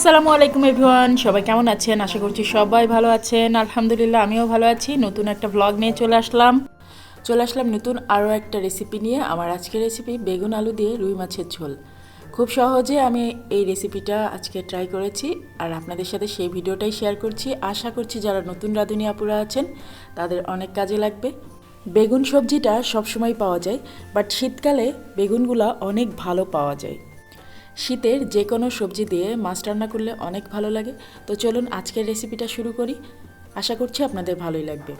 আসসালামু আলাইকুম এভরিওয়ান, সবাই কেমন আছেন? আশা করছি সবাই ভালো আছেন। আলহামদুলিল্লাহ, আমিও ভালো আছি। নতুন একটা ব্লগ নিয়ে চলে আসলাম। চলে আসলাম নতুন আরও একটা রেসিপি নিয়ে। আমার আজকের রেসিপি বেগুন আলু দিয়ে রুই মাছের ঝোল। খুব সহজে আমি এই রেসিপিটা আজকে ট্রাই করেছি আর আপনাদের সাথে সেই ভিডিওটাই শেয়ার করছি। আশা করছি যারা নতুন রাঁধুনি আপুরা আছেন, তাদের অনেক কাজে লাগবে। বেগুন সবজিটা সবসময় পাওয়া যায়, বাট শীতকালে বেগুনগুলা অনেক ভালো পাওয়া যায়। শীতের যে কোনো সবজি দিয়ে মাছ রান্না করলে অনেক ভালো লাগে। তো চলুন আজকের রেসিপিটা শুরু করি। আশা করছি আপনাদের ভালোই লাগবে।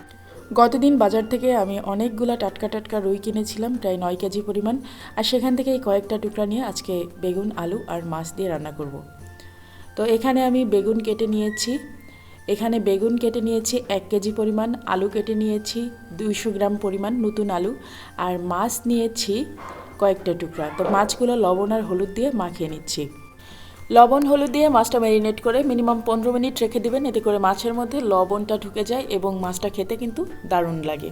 গতদিন বাজার থেকে আমি অনেকগুলা টাটকা টাটকা রুই কিনেছিলাম, প্রায় নয় কেজি পরিমাণ। আর সেখান থেকে এই কয়েকটা টুকরা নিয়ে আজকে বেগুন, আলু আর মাছ দিয়ে রান্না করব। তো এখানে আমি বেগুন কেটে নিয়েছি। এখানে বেগুন কেটে নিয়েছি এক কেজি পরিমাণ, আলু কেটে নিয়েছি দুইশো গ্রাম পরিমাণ নতুন আলু। আর মাছ নিয়েছি কয়েকটা টুকরা। তো মাছগুলো লবণ আর হলুদ দিয়ে মাখিয়ে নিচ্ছি। লবণ, হলুদ দিয়ে মাছটা ম্যারিনেট করে মিনিমাম পনেরো মিনিট রেখে দিবেন। এতে করে মাছের মধ্যে লবণটা ঢুকে যায় এবং মাছটা খেতে কিন্তু দারুণ লাগে।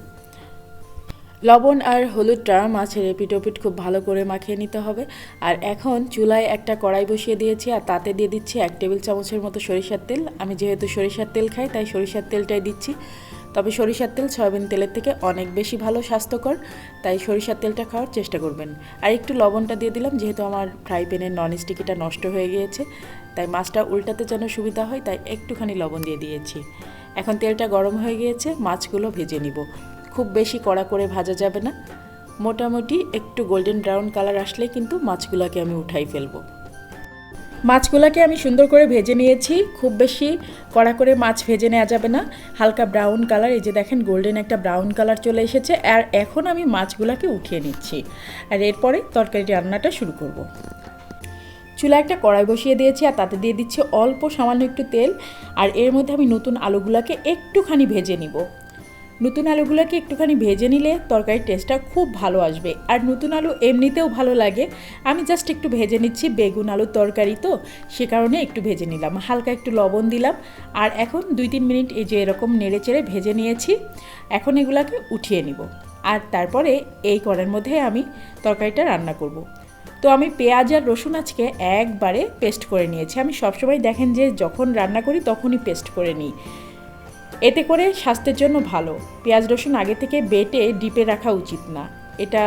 লবণ আর হলুদটা মাছের এপিট ওপিট খুব ভালো করে মাখিয়ে নিতে হবে। আর এখন চুলায় একটা কড়াই বসিয়ে দিয়েছি আর তাতে দিয়ে দিচ্ছি এক টেবিল চামচের মতো সরিষার তেল। আমি যেহেতু সরিষার তেল খাই, তাই সরিষার তেলটাই দিচ্ছি। তবে সরিষার তেল সয়াবিন তেলের থেকে অনেক বেশি ভালো, স্বাস্থ্যকর, তাই সরিষার তেলটা খাওয়ার চেষ্টা করবেন। আর একটু লবণটা দিয়ে দিলাম, যেহেতু আমার ফ্রাই প্যানের নন স্টিকিটা নষ্ট হয়ে গিয়েছে, তাই মাছটা উল্টাতে যেন সুবিধা হয়, তাই একটুখানি লবণ দিয়ে দিয়েছি। এখন তেলটা গরম হয়ে গিয়েছে, মাছগুলো ভেজে নিব। খুব বেশি কড়া করে ভাজা যাবে না। মোটামুটি একটু গোল্ডেন ব্রাউন কালার আসলে কিন্তু মাছগুলোকে আমি উঠাই ফেলব। মাছগুলোকে আমি সুন্দর করে ভেজে নিয়েছি। খুব বেশি কড়া করে মাছ ভেজে নেওয়া যাবে না। হালকা ব্রাউন কালার এই যে দেখেন গোল্ডেন একটা ব্রাউন কালার চলে এসেছে। আর এখন আমি মাছগুলোকে উঠিয়ে নিচ্ছি। আর এরপরে তরকারি রান্নাটা শুরু করব। চুলা একটা কড়াই বসিয়ে দিয়েছি আর তাতে দিয়ে দিচ্ছি অল্প সামান্য একটু তেল। আর এর মধ্যে আমি নতুন আলুগুলোকে একটুখানি ভেজে নিব। নতুন আলুগুলোকে একটুখানি ভেজে নিলে তরকারির টেস্টটা খুব ভালো আসবে। আর নতুন আলু এমনিতেও ভালো লাগে। আমি জাস্ট একটু ভেজে নিচ্ছি বেগুন আলুর তরকারি তো, সে কারণে একটু ভেজে নিলাম। হালকা একটু লবণ দিলাম। আর এখন দুই তিন মিনিট এই যে এরকম নেড়ে চেড়ে ভেজে নিয়েছি, এখন এগুলাকে উঠিয়ে নিব। আর তারপরে এই কড়ার মধ্যে আমি তরকারিটা রান্না করব। তো আমি পেঁয়াজ আর রসুন আজকে একবারে পেস্ট করে নিয়েছি। আমি সবসময় দেখেন যে যখন রান্না করি তখনই পেস্ট করে নিই। এতে করে স্বাস্থ্যের জন্য ভালো। পেঁয়াজ, রসুন আগে থেকে বেটে ডিপে রাখা উচিত না। এটা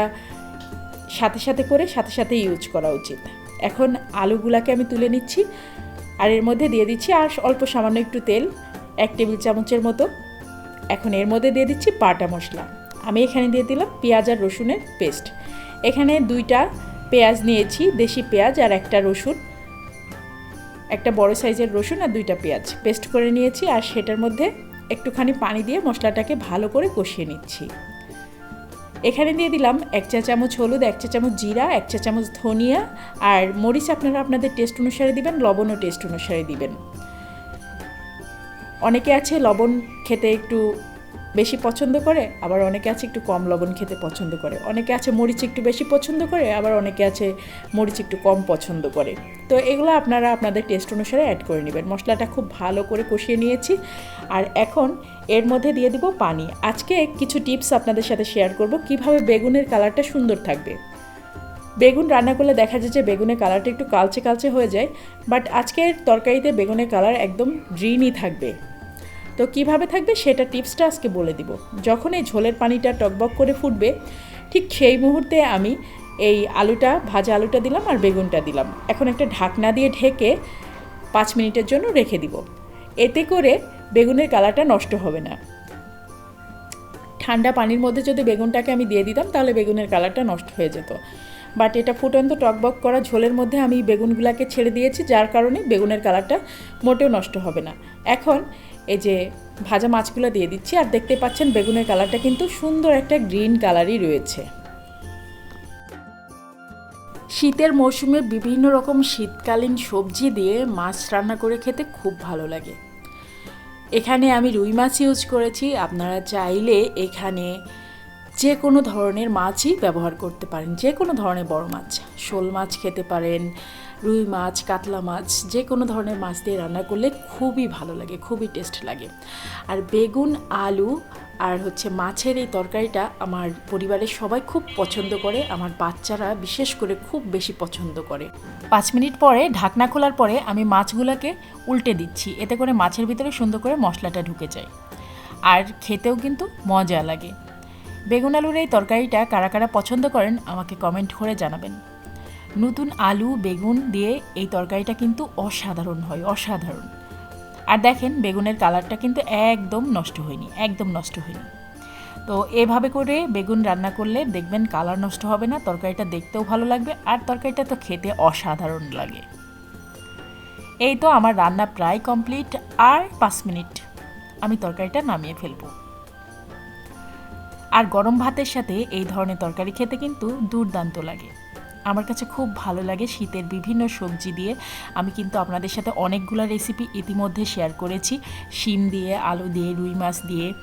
সাথে সাথে করে সাথে সাথে ইউজ করা উচিত। এখন আলুগুলাকে আমি তুলে নিচ্ছি আর এর মধ্যে দিয়ে দিচ্ছি আর অল্প সামান্য একটু তেল, এক টেবিল চামচের মতো। এখন এর মধ্যে দিয়ে দিচ্ছি বাটা মশলা। আমি এখানে দিয়ে দিলাম পেঁয়াজ আর রসুনের পেস্ট এখানে দুইটা পেঁয়াজ নিয়েছি, দেশি পেঁয়াজ আর একটা রসুন। একটা বড় সাইজের রসুন আর দুইটা পেঁয়াজ। পেস্ট করে নিয়েছি আর সেটার মধ্যে একটুখানি পানি দিয়ে মশলাটাকে ভালো করে কষিয়ে নিচ্ছি। এখানে দিয়ে দিলাম এক চা চামচ হলুদ, এক চা চামচ জিরা, এক চা চামচ ধনিয়া আর মরিচ আপনারা আপনাদের টেস্ট অনুসারে দিবেন, লবণও টেস্ট অনুসারে দিবেন। অনেকে আছে লবণ খেতে একটু বেশি পছন্দ করে, আবার অনেকে আছে একটু কম লবণ খেতে পছন্দ করে। অনেকে আছে মরিচ একটু বেশি পছন্দ করে, আবার অনেকে আছে মরিচ একটু কম পছন্দ করে। তো এগুলো আপনারা আপনাদের টেস্ট অনুসারে অ্যাড করে নেবেন। মশলাটা খুব ভালো করে কষিয়ে নিয়েছি। আর এখন এর মধ্যে দিয়ে দিব পানি। আজকে কিছু টিপস আপনাদের সাথে শেয়ার করব কীভাবে বেগুনের কালারটা সুন্দর থাকবে। বেগুন রান্না করলে দেখা যায় যে বেগুনের কালারটা একটু কালচে কালচে হয়ে যায় বাট আজকের তরকারিতে বেগুনের কালার একদম গ্রিনই থাকবে। তো কীভাবে থাকবে সেটা টিপসটা আজকে বলে দিব। যখন এই ঝোলের পানিটা টকবক করে ফুটবে, ঠিক সেই মুহূর্তে আমি এই আলুটা, ভাজা আলুটা দিলাম আর বেগুনটা দিলাম। এখন একটা ঢাকনা দিয়ে ঢেকে পাঁচ মিনিটের জন্য রেখে দিব। এতে করে বেগুনের কালারটা নষ্ট হবে না। ঠান্ডা পানির মধ্যে যদি বেগুনটাকে আমি দিয়ে দিতাম, তাহলে বেগুনের কালারটা নষ্ট হয়ে যেত। বাট এটা ফুটন্ত টকবক করা ঝোলের মধ্যে আমি বেগুনগুলাকে ছেড়ে দিয়েছি, যার কারণে বেগুনের কালারটা মোটেও নষ্ট হবে না। এখন এই যে ভাজা মাছগুলো দিয়ে দিচ্ছি, আর দেখতে পাচ্ছেন বেগুনের কালারটা কিন্তু সুন্দর একটা গ্রিন কালারই রয়েছে। শীতের মৌসুমে বিভিন্ন রকম শীতকালীন সবজি দিয়ে মাছ রান্না করে খেতে খুব ভালো লাগে। এখানে আমি রুই মাছ ইউজ করেছি, আপনারা চাইলে এখানে যে কোনো ধরনের মাছই ব্যবহার করতে পারেন যে কোনো ধরনের বড় মাছ। শোল মাছ খেতে পারেন রুই মাছ, কাতলা মাছ, যে কোনো ধরনের মাছ দিয়ে রান্না করলে খুবই ভালো লাগে, খুবই টেস্ট লাগে। আর বেগুন, আলু আর হচ্ছে মাছের এই তরকারিটা আমার পরিবারের সবাই খুব পছন্দ করে, আমার বাচ্চারা বিশেষ করে খুব বেশি পছন্দ করে। পাঁচ মিনিট পরে, ঢাকনা খোলার পরে আমি মাছগুলোকে উল্টে দিচ্ছি, এতে করে মাছের ভিতরে সুন্দর করে মশলাটা ঢুকে যায়। আর খেতেও কিন্তু মজা লাগে। বেগুন আলুর এই তরকারিটা কারা কারা পছন্দ করেন আমাকে কমেন্ট করে জানাবেন। নতুন আলু, বেগুন দিয়ে এই তরকারিটা কিন্তু অসাধারণ হয়, অসাধারণ। আর দেখেন, বেগুনের কালারটা কিন্তু একদম নষ্ট হয়নি, একদম নষ্ট হয়নি। তো এভাবে করে বেগুন রান্না করলে দেখবেন কালার নষ্ট হবে না, তরকারিটা দেখতেও ভালো লাগবে আর তরকারিটা তো খেতে অসাধারণ লাগে। এই তো আমার রান্না প্রায় কমপ্লিট, আর পাঁচ মিনিট আমি তরকারিটা নামিয়ে ফেলব। আর গরম ভাতের সাথে এই ধরনের তরকারি খেতে কিন্তু দুর্দান্ত লাগে। আমার কাছে খুব ভালো লাগে শীতের বিভিন্ন সবজি দিয়ে। আমি কিন্তু আপনাদের সাথে অনেকগুলো রেসিপি ইতিমধ্যে শেয়ার করেছি। শিম দিয়ে, আলু দিয়ে, রুই মাছ দিয়ে,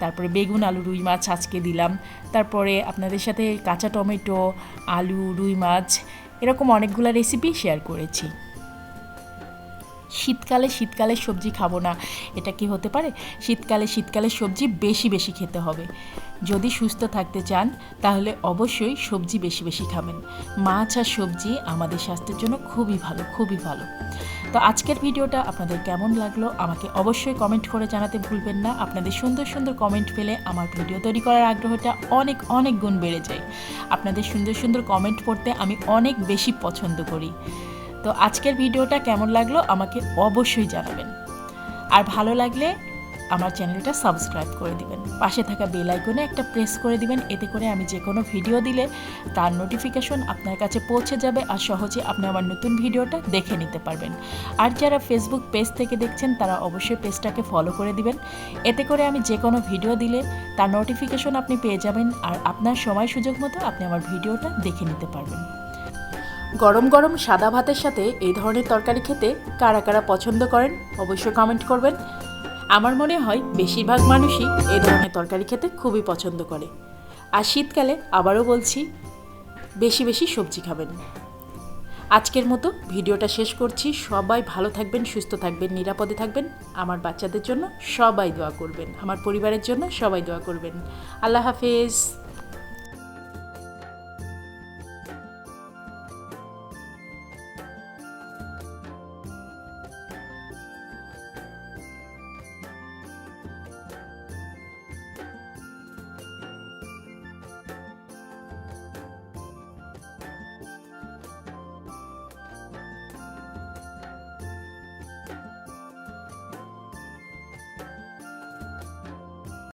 তারপরে বেগুন, আলু, রুই মাছ আজকে দিলাম। তারপরে আপনাদের সাথে কাঁচা টমেটো, আলু, রুই মাছ, এরকম অনেকগুলো রেসিপি শেয়ার করেছি। শীতকালে শীতকালে সবজি খাব না। এটা কি হতে পারে? শীতকালে শীতকালে সবজি বেশি বেশি খেতে হবে। যদি সুস্থ থাকতে চান, তাহলে অবশ্যই সবজি বেশি বেশি খাবেন। মাছ আর সবজি আমাদের স্বাস্থ্যের জন্য খুবই ভালো খুবই ভালো। তো আজকের ভিডিওটা আপনাদের কেমন লাগল? আমাকে অবশ্যই কমেন্ট করে জানাতে ভুলবেন না। আপনাদের সুন্দর সুন্দর কমেন্ট পেলে আমার ভিডিও তৈরি করার আগ্রহটা অনেক অনেক গুণ বেড়ে যায়। আপনাদের সুন্দর সুন্দর কমেন্ট পড়তে আমি অনেক বেশি পছন্দ করি। তো আজকের ভিডিওটা কেমন লাগল আমাকে অবশ্যই জানাবেন। আর ভালো লাগলে আমার চ্যানেলটা সাবস্ক্রাইব করে দিবেন। পাশে থাকা বেল আইকনে একটা প্রেস করে দিবেন, এতে করে আমি যে কোনো ভিডিও দিলে তার নোটিফিকেশন আপনার কাছে পৌঁছে যাবে আর সহজে আপনি আমার নতুন ভিডিওটা দেখে নিতে পারবেন। আর যারা ফেসবুক পেজ থেকে দেখছেন, তারা অবশ্যই পেজটাকে ফলো করে দিবেন। এতে করে আমি যে কোনো ভিডিও দিলে তার নোটিফিকেশন আপনি পেয়ে যাবেন আর আপনার সময় সুযোগ মতো আপনি আমার ভিডিওটা দেখে নিতে পারবেন। গরম গরম সাদা ভাতের সাথে এই ধরনের তরকারি খেতে কারা কারা পছন্দ করেন অবশ্যই কমেন্ট করবেন। আমার মনে হয় বেশিরভাগ মানুষই এই ধরনের তরকারি খেতে খুবই পছন্দ করে। আর শীতকালে আবারও বলছি, বেশি বেশি সবজি খাবেন। আজকের মতো ভিডিওটা শেষ করছি। সবাই ভালো থাকবেন, সুস্থ থাকবেন, নিরাপদে থাকবেন। আমার বাচ্চাদের জন্য সবাই দোয়া করবেন, আমার পরিবারের জন্য সবাই দোয়া করবেন। আল্লাহ হাফেজ।